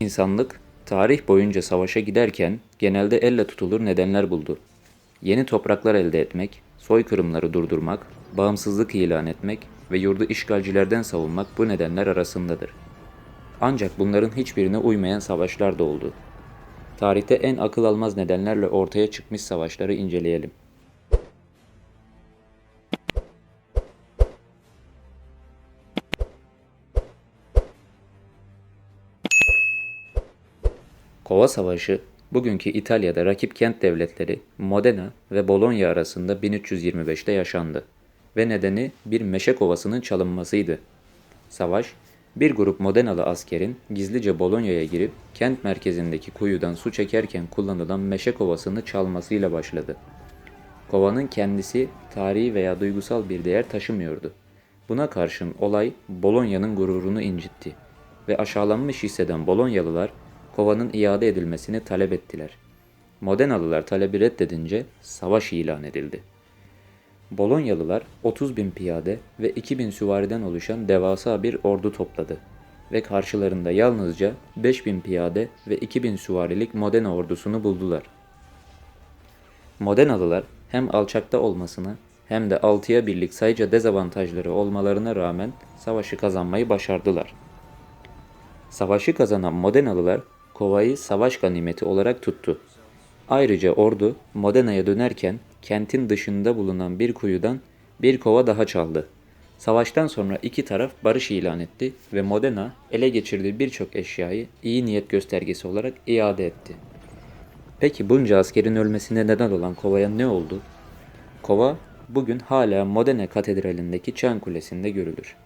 İnsanlık tarih boyunca savaşa giderken genelde elle tutulur nedenler buldu. Yeni topraklar elde etmek, soykırımları durdurmak, bağımsızlık ilan etmek ve yurdu işgalcilerden savunmak bu nedenler arasındadır. Ancak bunların hiçbirine uymayan savaşlar da oldu. Tarihte en akıl almaz nedenlerle ortaya çıkmış savaşları inceleyelim. Kova Savaşı, bugünkü İtalya'da rakip kent devletleri Modena ve Bologna arasında 1325'te yaşandı ve nedeni bir meşe kovasının çalınmasıydı. Savaş, bir grup Modenalı askerin gizlice Bologna'ya girip kent merkezindeki kuyudan su çekerken kullanılan meşe kovasını çalmasıyla başladı. Kovanın kendisi tarihi veya duygusal bir değer taşımıyordu. Buna karşın olay Bolonya'nın gururunu incitti ve aşağılanmış hisseden Bolonyalılar kovanın iade edilmesini talep ettiler. Modenalılar talebi reddedince savaş ilan edildi. Bolonyalılar 30 bin piyade ve 2000 süvariden oluşan devasa bir ordu topladı ve karşılarında yalnızca 5000 piyade ve 2000 süvarilik Modena ordusunu buldular. Modenalılar hem alçakta olmasına hem de 6'ya birlik sayıca dezavantajları olmalarına rağmen savaşı kazanmayı başardılar. Savaşı kazanan Modenalılar kovayı savaş ganimeti olarak tuttu. Ayrıca ordu Modena'ya dönerken kentin dışında bulunan bir kuyudan bir kova daha çaldı. Savaştan sonra iki taraf barış ilan etti ve Modena ele geçirdiği birçok eşyayı iyi niyet göstergesi olarak iade etti. Peki bunca askerin ölmesine neden olan kovaya ne oldu? Kova bugün hala Modena Katedrali'ndeki Çan Kulesi'nde görülür.